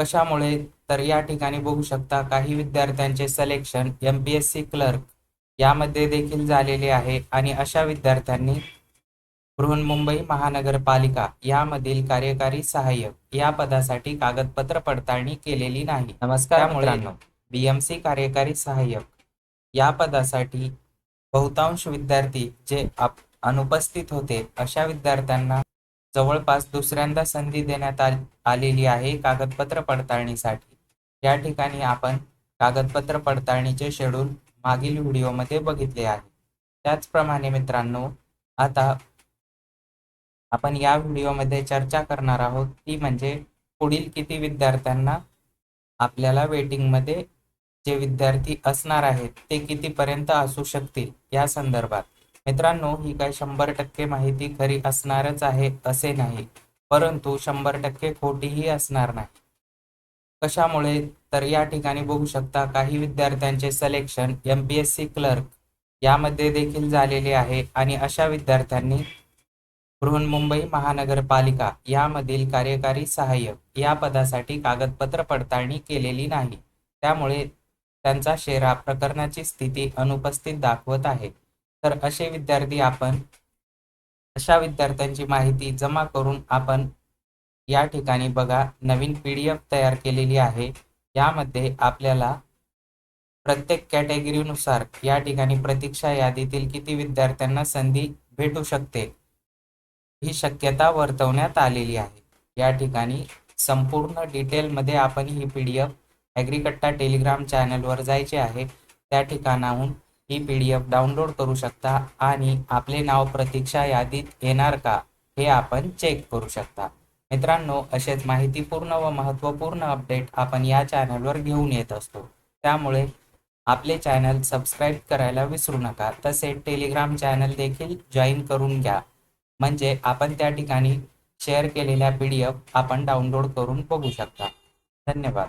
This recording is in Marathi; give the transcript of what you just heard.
कशामुळे? तर या ठिकाणी बघू शकता काही विद्यार्थ्यांचे selection M P S C clerk यामध्ये देखील झालेले आहे आणि अशा विद्यार्थ्यांनी बृहन्मुंबई महानगरपालिका यामधील कार्यकारी सहाय्यक या पदासाठी कागदपत्र पडताळणी केलेली नाही. नमस्कार बीएमसी कार्यकारी सहाय्यक या पदासाठी बहुतांश विद्यार्थी जे अनुपस्थित होते अशा विद्यार्थ्यांना जवळपास दुसऱ्यांदा संधी देण्यात आलेली आहे कागदपत्र पडताळणीसाठी. या ठिकाणी आपण कागदपत्र पडताळणीचे शेड्यूल मागील व्हिडिओमध्ये बघितले आहे. त्याचप्रमाणे मित्रांनो आता आपण या व्हिडिओमध्ये चर्चा करणार आहोत ती म्हणजे पुढील किती विद्यार्थ्यांना आपल्याला वेटिंगमध्ये जे विद्यार्थी असणार आहेत ते कितीपर्यंत असू शकतील या संदर्भात. मित्रांनो ही काय शंभर टक्के माहिती खरी असणारच आहे असे नाही. परंतु शंभर टक्के खोटीही असणार नाही. कशामुळे? तर या ठिकाणी बघू शकता काही विद्यार्थ्यांचे selection M P S C clerk यामध्ये देखील झालेले आहे आणि अशा विद्यार्थ्यांनी बृहन्मुंबई महानगरपालिका यामधील कार्यकारी सहाय्यक या पदासाठी कागदपत्र पडताळणी केलेली नाही. त्यामुळे त्यांचा शेरा प्रकरणाची स्थिती अनुपस्थित दाखवत आहे. तर असे विद्यार्थी आपण अशा विद्यार्थ्यांची माहिती जमा करून आपण या ठिकाणी बघा नवीन पी डी एफ तयार केलेली आहे. यामध्ये आपल्याला प्रत्येक कॅटेगरीनुसार या ठिकाणी प्रतीक्षा यादीतील किती विद्यार्थ्यांना संधी भेटू शकते ही शक्यता वर्तवण्यात आलेली आहे. या ठिकाणी संपूर्ण डिटेलमध्ये आपण ही P D F Agrikatta Telegram चॅनलवर जायचे आहे. त्या ठिकाणाहून ही पी डी एफ डाउनलोड करू शकता आणि आपले नाव प्रतीक्षा यादीत येणार का हे आपण चेक करू शकता. मित्रांनो असेच माहितीपूर्ण व महत्त्वपूर्ण अपडेट आपण या चॅनलवर घेऊन येत असतो. त्यामुळे आपले चॅनल सबस्क्राईब करायला विसरू नका. तसेच टेलिग्राम चॅनल देखील जॉईन करून घ्या. म्हणजे आपण त्या ठिकाणी शेअर केलेल्या पी डी एफ आपण डाउनलोड करून बघू शकता. धन्यवाद.